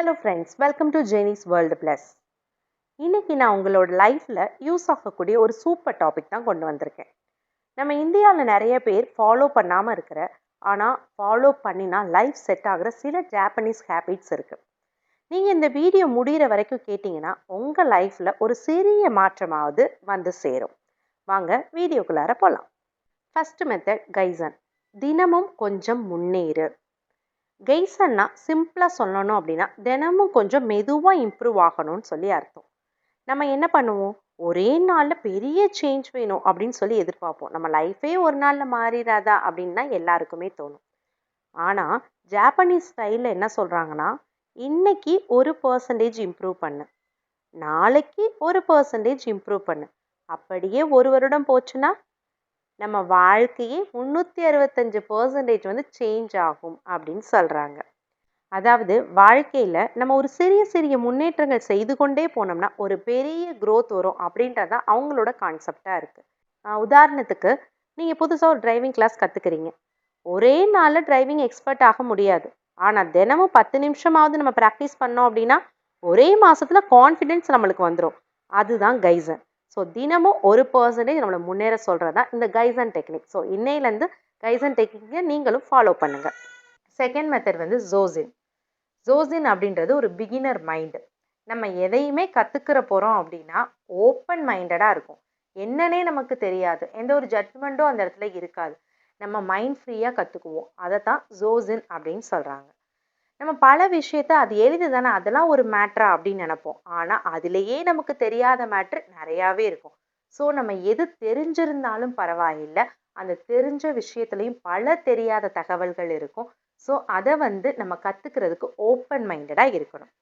Hello friends welcome to Genis world plus இன்னைக்கு நான் உங்களோட லைஃப்பில் யூஸ் ஆகக்கூடிய ஒரு சூப்பர் டாபிக் தான் கொண்டு வந்திருக்கேன். நம்ம இந்தியாவில் நிறைய பேர் ஃபாலோ பண்ணாமல் இருக்கிற ஆனால் ஃபாலோ பண்ணினா லைஃப் செட் ஆகிற சில ஜாப்பனீஸ் ஹேபிட்ஸ் இருக்குது நீங்கள் இந்த வீடியோ முடிகிற வரைக்கும் கேட்டிங்கன்னா உங்கள் லைஃப்பில் ஒரு சிறிய மாற்றமாவது வந்து சேரும். வாங்க வீடியோக்குள்ளார போகலாம் ஃபஸ்ட்டு மெத்தட் கைசன் தினமும் கொஞ்சம் முன்னேறு. கெய்சன்னா சிம்பிளாக சொல்லணும் அப்படின்னா தினமும் கொஞ்சம் மெதுவாக இம்ப்ரூவ் ஆகணும்னு சொல்லி அர்த்தம். நம்ம என்ன பண்ணுவோம்? ஒரே நாளில் பெரிய சேஞ்ச் வேணும் அப்படின்னு சொல்லி எதிர்பார்ப்போம். நம்ம லைஃபே ஒரு நாளில் மாறிடாதா அப்படின்னா எல்லாருக்குமே தோணும். ஆனால் ஜாப்பனீஸ் ஸ்டைலில் என்ன சொல்கிறாங்கன்னா இன்னைக்கு ஒரு பர்சன்டேஜ் இம்ப்ரூவ் பண்ணு. நாளைக்கு ஒரு பர்சன்டேஜ் இம்ப்ரூவ் பண்ணு. அப்படியே ஒரு வருடம் போச்சுன்னா நம்ம வாழ்க்கையே முந்நூற்றி அறுபத்தஞ்சு பர்சன்டேஜ் வந்து சேஞ்ச் ஆகும் அப்படின்னு சொல்கிறாங்க அதாவது வாழ்க்கையில் நம்ம ஒரு சிறிய சிறிய முன்னேற்றங்கள் செய்து கொண்டே போனோம்னா ஒரு பெரிய க்ரோத் வரும் அப்படின்றது தான் அவங்களோட கான்செப்டாக இருக்குது உதாரணத்துக்கு நீங்கள் புதுசாக ஒரு டிரைவிங் கிளாஸ் கற்றுக்குறீங்க ஒரே நாளில் டிரைவிங் எக்ஸ்பர்ட் ஆக முடியாது. ஆனால் தினமும் பத்து நிமிஷமாவது நம்ம ப்ராக்டிஸ் பண்ணோம் அப்படின்னா ஒரே மாதத்தில் கான்ஃபிடென்ஸ் நம்மளுக்கு வந்துடும் அதுதான் கைசன் ஸோ தினமும் ஒரு பர்சன்டேஜ் நம்மளை முன்னேற சொல்கிறது தான் இந்த கைசன் டெக்னிக் ஸோ இன்னையிலேருந்து கைசன் டெக்னிக்கை நீங்களும் ஃபாலோ பண்ணுங்கள் செகண்ட் மெத்தட் வந்து ஜோசின் ஜோசின் அப்படின்றது ஒரு பிகினர் மைண்டு நம்ம எதையுமே கற்றுக்கிற போகிறோம் அப்படின்னா ஓப்பன் மைண்டடாக இருக்கும். என்னன்னே நமக்கு தெரியாது. எந்த ஒரு ஜட்மெண்ட்டும் அந்த இடத்துல இருக்காது. நம்ம மைண்ட் ஃப்ரீயாக கற்றுக்குவோம் அதை தான் ஜோசின் அப்படின்னு சொல்கிறாங்க நம்ம பல விஷயத்த அது எளிது தானே அதெல்லாம் ஒரு மேட்ரா அப்படின்னு நினைப்போம். ஆனால் அதுலேயே நமக்கு தெரியாத மேட்ரு நிறையாவே இருக்கும். ஸோ நம்ம எது தெரிஞ்சிருந்தாலும் பரவாயில்லை. அந்த தெரிஞ்ச விஷயத்துலையும் பல தெரியாத தகவல்கள் இருக்கும். ஸோ அதை வந்து நம்ம கற்றுக்கிறதுக்கு ஓப்பன் மைண்டடாக இருக்கணும்.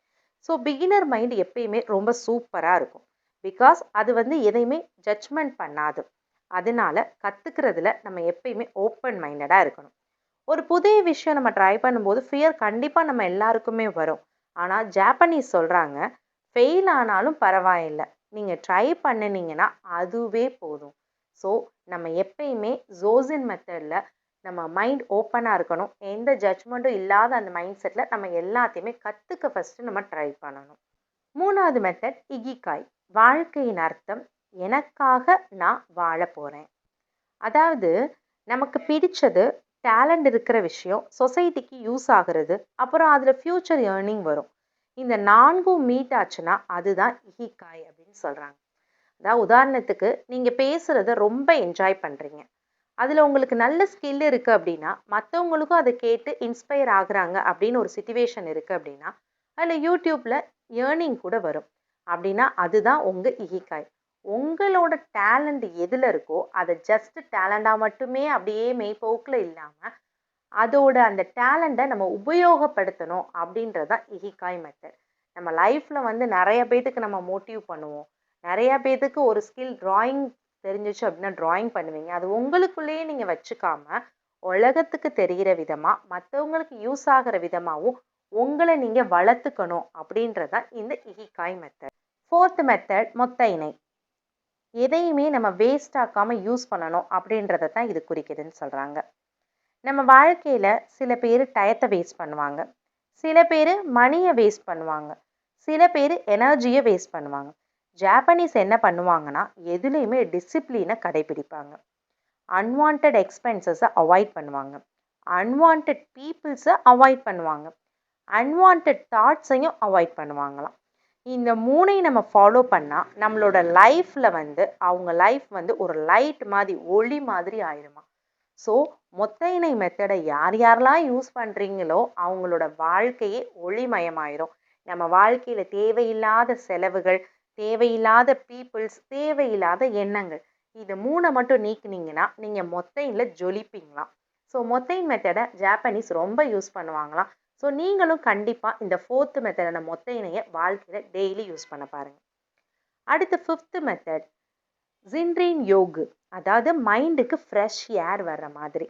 ஸோ பிகினர் மைண்ட் எப்பயுமே ரொம்ப சூப்பராக இருக்கும். பிகாஸ் அது வந்து எதையுமே ஜட்ஜ்மெண்ட் பண்ணாது. அதனால கற்றுக்கிறதுல நம்ம எப்பயுமே ஓப்பன் மைண்டடாக இருக்கணும். ஒரு புதிய விஷயம் நம்ம ட்ரை பண்ணும்போது ஃபியர் கண்டிப்பாக நம்ம எல்லாருக்குமே வரும். ஆனால் ஜாப்பனீஸ் சொல்கிறாங்க ஃபெயில் ஆனாலும் பரவாயில்லை. நீங்கள் ட்ரை பண்ணினீங்கன்னா அதுவே போதும். ஸோ நம்ம எப்பயுமே ஜோசின் மெத்தடில் நம்ம மைண்ட் ஓப்பனாக இருக்கணும். எந்த ஜட்ஜ்மெண்ட்டும் இல்லாத அந்த மைண்ட் செட்டில் நம்ம எல்லாத்தையுமே கற்றுக்க ஃபஸ்ட்டு நம்ம ட்ரை பண்ணணும். மூணாவது மெத்தட் இகிகாய் வாழ்க்கையின் அர்த்தம் எனக்காக நான் வாழ போகிறேன் அதாவது நமக்கு பிடிச்சது டேலண்ட் இருக்கிற விஷயம் சொசைட்டிக்கு யூஸ் ஆகிறது அப்புறம் அதில் ஃப்யூச்சர் ஏர்னிங் வரும். இந்த நான்கும் மீட் ஆச்சுன்னா அதுதான் இஹிகாய் அப்படின்னு சொல்கிறாங்க அதாவது உதாரணத்துக்கு நீங்கள் பேசுகிறத ரொம்ப என்ஜாய் பண்ணுறீங்க அதில் உங்களுக்கு நல்ல ஸ்கில் இருக்குது அப்படின்னா மற்றவங்களுக்கும் அதை கேட்டு இன்ஸ்பயர் ஆகுறாங்க அப்படின்னு ஒரு சுச்சுவேஷன் இருக்குது அப்படின்னா அதில் யூடியூப்பில் ஏர்னிங் கூட வரும். அப்படின்னா அதுதான் உங்கள் இஹிகாய். உங்களோட டேலண்ட் எதில் இருக்கோ அதை ஜஸ்ட் டேலண்டாக மட்டுமே அப்படியே மெய்போக்கில் இல்லாமல் அதோட அந்த டேலண்ட்டை நம்ம உபயோகப்படுத்தணும் அப்படின்றது தான் இஹிகாய் மெத்தட். நம்ம லைஃப்பில் வந்து நிறைய பேத்துக்கு நம்ம மோட்டிவ் பண்ணுவோம். நிறைய பேத்துக்கு ஒரு ஸ்கில் ட்ராயிங் தெரிஞ்சிச்சு அப்படின்னா ட்ராயிங் பண்ணுவீங்க. அது உங்களுக்குள்ளேயே நீங்கள் வச்சுக்காம உலகத்துக்கு தெரிகிற விதமாக மற்றவங்களுக்கு யூஸ் ஆகிற விதமாகவும் உங்களை நீங்கள் வளர்த்துக்கணும் அப்படின்றது தான் இந்த இஹிகாய் மெத்தட். ஃபோர்த் மெத்தட் மொத்த இணை. எதையுமே நம்ம வேஸ்ட் ஆக்காமல் யூஸ் பண்ணணும் அப்படின்றத தான் இது குறிக்குதுன்னு சொல்கிறாங்க நம்ம வாழ்க்கையில் சில பேர் டயத்தை வேஸ்ட் பண்ணுவாங்க. சில பேர் மணியை வேஸ்ட் பண்ணுவாங்க. சில பேர் எனர்ஜியை வேஸ்ட் பண்ணுவாங்க. ஜாப்பனீஸ் என்ன பண்ணுவாங்கன்னா எதுலேயுமே டிசிப்ளினை கடைபிடிப்பாங்க. அன்வான்ட் எக்ஸ்பென்சஸை அவாய்ட் பண்ணுவாங்க. அன்வான்ட் பீப்புள்ஸை அவாய்ட் பண்ணுவாங்க. அன்வான்ட் தாட்ஸையும் அவாய்ட் பண்ணுவாங்களாம். இந்த மூணையும் நம்ம ஃபாலோ பண்ணால் நம்மளோட லைஃப்பில் வந்து அவங்க லைஃப் வந்து ஒரு லைட் மாதிரி ஒளி மாதிரி ஆயிடுமா ஸோ மொத்த இணை மெத்தடை யார் யாரெல்லாம் யூஸ் பண்ணுறீங்களோ அவங்களோட வாழ்க்கையே ஒளிமயமாயிரும். நம்ம வாழ்க்கையில் தேவையில்லாத செலவுகள் தேவையில்லாத பீப்புள்ஸ் தேவையில்லாத எண்ணங்கள் இது மூணை மட்டும் நீக்குனீங்கன்னா நீங்கள் மொத்தையில் ஜொலிப்பீங்களாம். ஸோ மொத்தைன் மெத்தடை ஜாப்பனீஸ் ரொம்ப யூஸ் பண்ணுவாங்களாம். ஸோ நீங்களும் கண்டிப்பாக இந்த ஃபோர்த்து மெத்தடான மொத்த இணையை வாழ்க்கையில் டெய்லி யூஸ் பண்ண பாருங்கள் அடுத்து ஃபிஃப்த்து மெத்தட் ஜின்ரீன் யோகு அதாவது மைண்டுக்கு ஃப்ரெஷ் ஏர் வர்ற மாதிரி.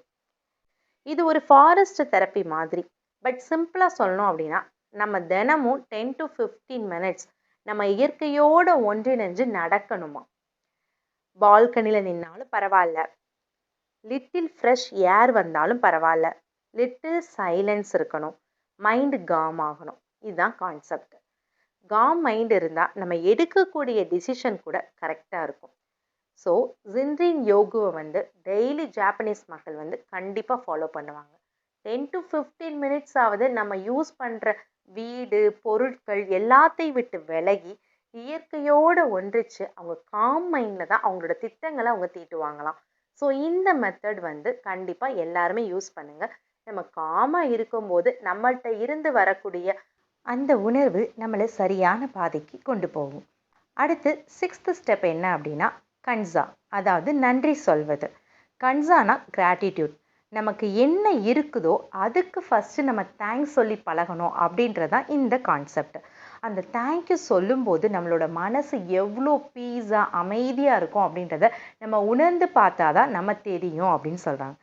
இது ஒரு ஃபாரஸ்ட் தெரப்பி மாதிரி. பட் சிம்பிளாக சொல்லணும் அப்படின்னா நம்ம தினமும் டென் டு ஃபிஃப்டீன் மினிட்ஸ் நம்ம இயற்கையோடு ஒன்றிணைஞ்சு நடக்கணுமா? பால்கனியில் நின்னாலும் பரவாயில்ல. லிட்டில் ஃப்ரெஷ் ஏர் வந்தாலும் பரவாயில்ல. லிட்டில் சைலன்ஸ் இருக்கணும். மைண்டு காம் ஆகணும். இதுதான் கான்செப்ட் காம் மைண்ட் இருந்தால் நம்ம எடுக்கக்கூடிய டிசிஷன் கூட கரெக்டாக இருக்கும். ஸோ ஜின்ரின் யோகுவை வந்து டெய்லி ஜாப்பனீஸ் மக்கள் வந்து கண்டிப்பாக ஃபாலோ பண்ணுவாங்க. டென் டு ஃபிஃப்டீன் மினிட்ஸ் ஆவது நம்ம யூஸ் பண்ணுற வீடு பொருட்கள் எல்லாத்தையும் விட்டு விலகி இயற்கையோடு ஒன்றிச்சு அவங்க காம் மைண்டில் தான் அவங்களோட திட்டங்களை அவங்க தீட்டுவாங்களாம். ஸோ இந்த மெத்தட் வந்து கண்டிப்பாக எல்லாருமே யூஸ் பண்ணுங்கள் நம்ம காமாக இருக்கும்போது நம்மள்கிட்ட இருந்து வரக்கூடிய அந்த உணர்வு நம்மளை சரியான பாதைக்கு கொண்டு போகும். அடுத்து சிக்ஸ்த்து ஸ்டெப் என்ன அப்படின்னா கன்சா அதாவது நன்றி சொல்வது. கன்சானா கிராட்டிடியூட் நமக்கு என்ன இருக்குதோ அதுக்கு ஃபஸ்ட்டு நம்ம தேங்க்ஸ் சொல்லி பழகணும் அப்படின்றதான் இந்த கான்செப்ட் அந்த தேங்க்யூ சொல்லும்போது நம்மளோட மனசு எவ்வளோ பீஸாக அமைதியாக இருக்கும் அப்படின்றத நம்ம உணர்ந்து பார்த்தா தான் நம்ம தெரியும் அப்படின்னு சொல்கிறாங்க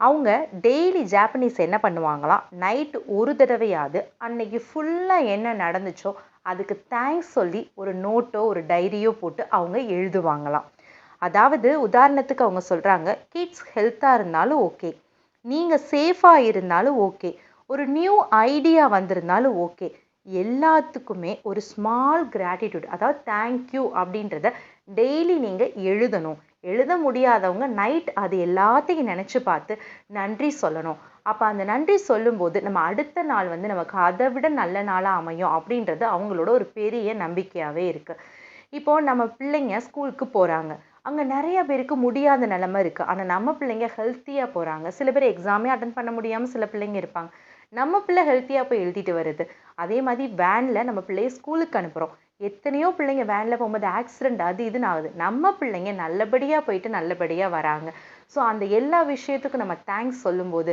அவங்க டெய்லி ஜாப்பனீஸ் என்ன பண்ணுவாங்களாம்? நைட்டு ஒரு தடவையாவது அன்னைக்கு ஃபுல்லாக என்ன நடந்துச்சோ அதுக்கு தேங்க்ஸ் சொல்லி ஒரு நோட்டோ ஒரு டைரியோ போட்டு அவங்க எழுதுவாங்களாம். அதாவது உதாரணத்துக்கு அவங்க சொல்கிறாங்க கிட்ஸ் ஹெல்த்தாக இருந்தாலும் ஓகே நீங்கள் சேஃபாக இருந்தாலும் ஓகே ஒரு நியூ ஐடியா வந்திருந்தாலும் ஓகே எல்லாத்துக்குமே ஒரு ஸ்மால் கிராட்டிடியூட் அதாவது தேங்க்யூ அப்படின்றத டெய்லி நீங்கள் எழுதணும். எழுத முடியாதவங்க நைட் அது எல்லாத்தையும் நினச்சி பார்த்து நன்றி சொல்லணும். அப்போ அந்த நன்றி சொல்லும்போது நம்ம அடுத்த நாள் வந்து நமக்கு அதை விட நல்ல நாளாக அமையும் அப்படின்றது அவங்களோட ஒரு பெரிய நம்பிக்கையாகவே இருக்குது இப்போது நம்ம பிள்ளைங்க ஸ்கூலுக்கு போகிறாங்க அங்கே நிறைய பேருக்கு முடியாத நிலமை இருக்குது ஆனால் நம்ம பிள்ளைங்க ஹெல்த்தியாக போகிறாங்க சில பேர் எக்ஸாமே அட்டன் பண்ண முடியாமல் சில பிள்ளைங்க இருப்பாங்க. நம்ம பிள்ளை ஹெல்த்தியாக போய் எழுதிட்டு வருது. அதே மாதிரி வேனில் நம்ம பிள்ளைய ஸ்கூலுக்கு அனுப்புகிறோம் எத்தனையோ பிள்ளைங்க வேனில் போகும்போது ஆக்சிடெண்ட் அது இதுன்னு ஆகுது. நம்ம பிள்ளைங்க நல்லபடியாக போயிட்டு நல்லபடியாக வராங்க. ஸோ அந்த எல்லா விஷயத்துக்கும் நம்ம தேங்க்ஸ் சொல்லும்போது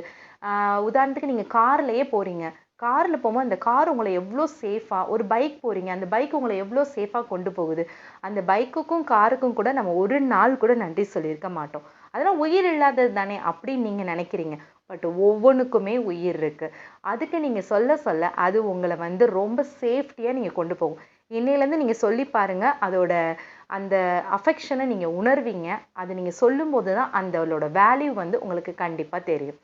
உதாரணத்துக்கு நீங்கள் கார்லேயே போகிறீங்க காரில் போகும்போது அந்த கார் உங்களை எவ்வளோ சேஃபாக ஒரு பைக் போகிறீங்க அந்த பைக் உங்களை எவ்வளோ சேஃபாக கொண்டு போகுது. அந்த பைக்குக்கும் காருக்கும் கூட நம்ம ஒரு நாள் கூட நன்றி சொல்லியிருக்க மாட்டோம். அதெல்லாம் உயிர் இல்லாதது தானே அப்படின்னு நீங்கள் நினைக்கிறீங்க. பட் ஒவ்வொன்றுக்குமே உயிர் இருக்குது அதுக்கு நீங்கள் சொல்ல சொல்ல அது உங்களை வந்து ரொம்ப சேஃப்டியாக நீங்கள் கொண்டு போகும். இன்னையிலேருந்து நீங்கள் சொல்லி பாருங்கள் அதோட அந்த அஃபெக்ஷனை நீங்கள் உணர்வீங்க. அது நீங்கள் சொல்லும்போது தான் அந்தளோட வேல்யூ வந்து உங்களுக்கு கண்டிப்பாக தெரியும்.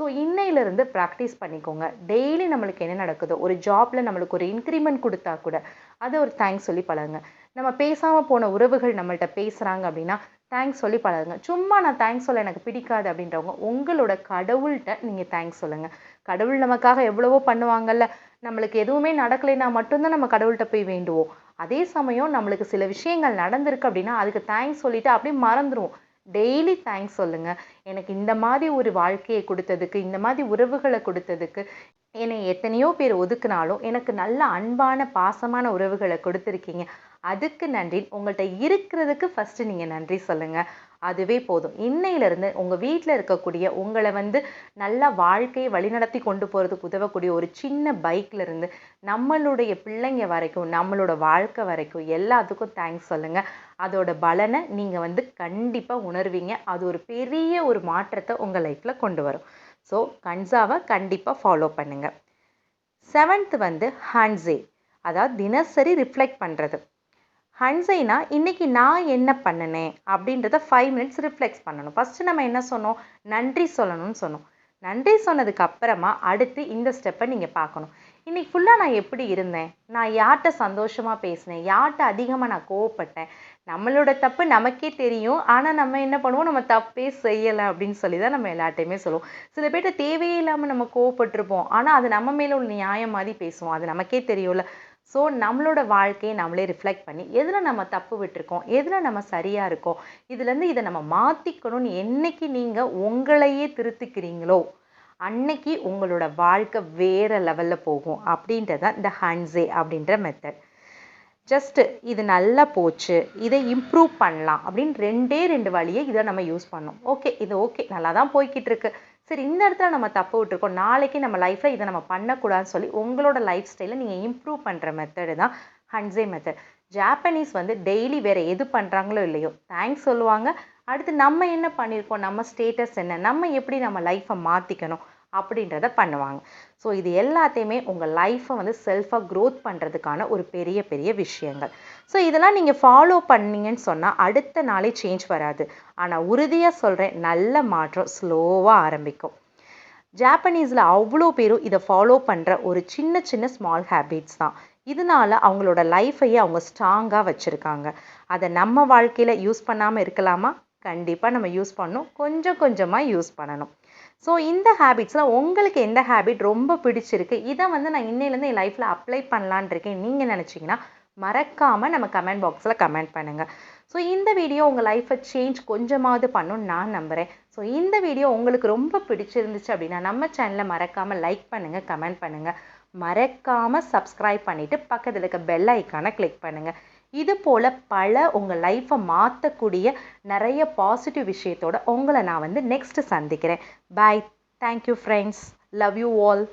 ஸோ இன்னையிலேருந்து ப்ராக்டிஸ் பண்ணிக்கோங்க. டெய்லி நம்மளுக்கு என்ன நடக்குதோ ஒரு ஜாப்பில் நம்மளுக்கு ஒரு இன்க்ரிமெண்ட் கொடுத்தா கூட அதை ஒரு தேங்க்ஸ் சொல்லி பழகுங்க. நம்ம பேசாமல் போன உறவுகள் நம்மள்கிட்ட பேசுகிறாங்க அப்படின்னா தேங்க்ஸ் சொல்லி பழகுங்க. சும்மா நான் தேங்க்ஸ் சொல்ல எனக்கு பிடிக்காது அப்படின்றவங்க உங்களோட கடவுள்கிட்ட நீங்கள் தேங்க்ஸ் சொல்லுங்கள் கடவுள் நமக்காக எவ்வளவோ பண்ணுவாங்கல்ல நம்மளுக்கு எதுவுமே நடக்கலைன்னா மட்டும்தான் நம்ம கடவுள்கிட்ட போய் வேண்டுவோம். அதே சமயம் நம்மளுக்கு சில விஷயங்கள் நடந்திருக்கு அப்படின்னா அதுக்கு தேங்க்ஸ் சொல்லிட்டு அப்படியே மறந்துடுவோம் டெய்லி தேங்க்ஸ் சொல்லுங்கள் எனக்கு இந்த மாதிரி ஒரு வாழ்க்கையை கொடுத்ததுக்கு இந்த மாதிரி உறவுகளை கொடுத்ததுக்கு என்னை எத்தனையோ பேர் ஒதுக்குனாலும் எனக்கு நல்ல அன்பான பாசமான உறவுகளை கொடுத்துருக்கீங்க. அதுக்கு நன்றி. உங்கள்கிட்ட இருக்கிறதுக்கு ஃபஸ்ட்டு நீங்கள் நன்றி சொல்லுங்கள் அதுவே போதும். இன்னையிலேருந்து உங்கள் வீட்டில் இருக்கக்கூடிய உங்களை வந்து நல்ல வாழ்க்கையை வழிநடத்தி கொண்டு போகிறதுக்கு உதவக்கூடிய ஒரு சின்ன பைக்லேருந்து நம்மளுடைய பிள்ளைங்க வரைக்கும் நம்மளோட வாழ்க்கை வரைக்கும் எல்லாத்துக்கும் தேங்க்ஸ் சொல்லுங்கள் அதோட பலனை நீங்கள் வந்து கண்டிப்பாக உணர்வீங்க. அது ஒரு பெரிய ஒரு மாற்றத்தை உங்கள் லைஃப்பில் கொண்டு வரும். ஸோ கன்சாவை கண்டிப்பாக ஃபாலோ பண்ணுங்கள் செவன்த் வந்து ஹான்சே அதாவது தினசரி ரிஃப்ளெக்ட் பண்ணுறது ஹன்சைனா இன்னைக்கு நான் என்ன பண்ணினேன் அப்படின்றத ஃபைவ் மினிட்ஸ் ரிஃப்ளெக்ஸ் பண்ணணும். ஃபஸ்ட்டு நம்ம என்ன சொன்னோம்? நன்றி சொல்லணும்னு சொன்னோம். நன்றி சொன்னதுக்கு அப்புறமா அடுத்து இந்த ஸ்டெப்பை நீங்கள் பார்க்கணும். இன்றைக்கி ஃபுல்லாக நான் எப்படி இருந்தேன்? நான் யார்கிட்ட சந்தோஷமாக பேசினேன்? யார்கிட்ட அதிகமாக நான் கோவப்பட்டேன்? நம்மளோட தப்பு நமக்கே தெரியும். ஆனால் நம்ம என்ன பண்ணுவோம்? நம்ம தப்பே செய்யலை அப்படின்னு சொல்லி தான் நம்ம எல்லாட்டையுமே சொல்லுவோம். சில பேர்கிட்ட தேவையே இல்லாமல் நம்ம கோவப்பட்டிருப்போம். ஆனால் அது நம்ம மேலே உள்ள நியாயம் மாதிரி பேசுவோம். அது நமக்கே தெரியும்ல. ஸோ நம்மளோட வாழ்க்கையை நம்மளே ரிஃப்ளெக்ட் பண்ணி எதில் நம்ம தப்பு விட்டுருக்கோம் எதில் நம்ம சரியாக இருக்கோம் இதுலேருந்து இதை நம்ம மாற்றிக்கணும்னு என்றைக்கு நீங்கள் உங்களையே திருத்திக்கிறீங்களோ அன்னைக்கு உங்களோட வாழ்க்கை வேறு லெவலில் போகும். அப்படின்றது தான் இந்த ஹன்சே அப்படின்ற மெத்தட் ஜஸ்ட்டு இது நல்லா போச்சு இதை இம்ப்ரூவ் பண்ணலாம் அப்படின்னு ரெண்டே ரெண்டு வழியை இதை நம்ம யூஸ் பண்ணோம். ஓகே இது ஓகே நல்லா தான் போய்கிட்டு இருக்கு. சரி இந்த இடத்துல நம்ம தப்பு விட்டுருக்கோம். நாளைக்கு நம்ம லைஃப்பில் இதை நம்ம பண்ணக்கூடாதுன்னு சொல்லி உங்களோட லைஃப் ஸ்டைலை நீங்கள் இம்ப்ரூவ் பண்ணுற மெத்தடு தான் ஹன்சே மெத்தட் ஜாப்பனீஸ் வந்து டெய்லி வேறு எது பண்ணுறாங்களோ இல்லையோ தேங்க்ஸ் சொல்லுவாங்க. அடுத்து நம்ம என்ன பண்ணியிருக்கோம் நம்ம ஸ்டேட்டஸ் என்ன? நம்ம எப்படி நம்ம லைஃப்பை மாற்றிக்கணும் அப்படின்றத பண்ணுவாங்க. ஸோ இது எல்லாத்தையுமே உங்கள் லைஃப்பை வந்து செல்ஃபாக க்ரோத் பண்ணுறதுக்கான ஒரு பெரிய பெரிய விஷயங்கள். ஸோ இதெல்லாம் நீங்கள் ஃபாலோ பண்ணீங்கன்னு சொன்னால் அடுத்த நாளே சேஞ்ச் வராது. ஆனால் உறுதியாக சொல்கிறேன் நல்ல மாற்றம் ஸ்லோவாக ஆரம்பிக்கும். ஜாப்பனீஸில் அவ்வளோ பேரும் இதை ஃபாலோ பண்ணுற ஒரு சின்ன சின்ன ஸ்மால் ஹேபிட்ஸ் தான். இதனால அவங்களோட லைஃப்பையே அவங்க ஸ்ட்ராங்காக வச்சுருக்காங்க. அதை நம்ம வாழ்க்கையில் யூஸ் பண்ணாமல் இருக்கலாமா? கண்டிப்பாக நம்ம யூஸ் பண்ணணும். கொஞ்சம் கொஞ்சமாக யூஸ் பண்ணணும். ஸோ இந்த ஹேபிட்ஸில் உங்களுக்கு எந்த ஹேபிட் ரொம்ப பிடிச்சிருக்கு? இதை வந்து நான் இன்னையிலேருந்து என் லைஃப்பில் அப்ளை பண்ணலான் இருக்கேன். நீங்கள் நினச்சிங்கன்னா மறக்காமல் நம்ம கமெண்ட் பாக்ஸில் கமெண்ட் பண்ணுங்கள் ஸோ இந்த வீடியோ உங்கள் லைஃப்பை சேஞ்ச் கொஞ்சமாவது பண்ணுன்னு நான் நம்புகிறேன் ஸோ இந்த வீடியோ உங்களுக்கு ரொம்ப பிடிச்சிருந்துச்சு அப்படின்னா நம்ம சேனலை மறக்காமல் லைக் பண்ணுங்கள் கமெண்ட் பண்ணுங்கள் மறக்காமல் சப்ஸ்கிரைப் பண்ணிவிட்டு பக்கத்தில் இருக்க பெல் ஐக்கானை கிளிக் பண்ணுங்கள் இது போல் பல உங்கள் லைஃப்பை மாற்றக்கூடிய நிறைய பாசிட்டிவ் விஷயத்தோட உங்களை நான் வந்து நெக்ஸ்ட்டு சந்திக்கிறேன். Bye thank you friends love you all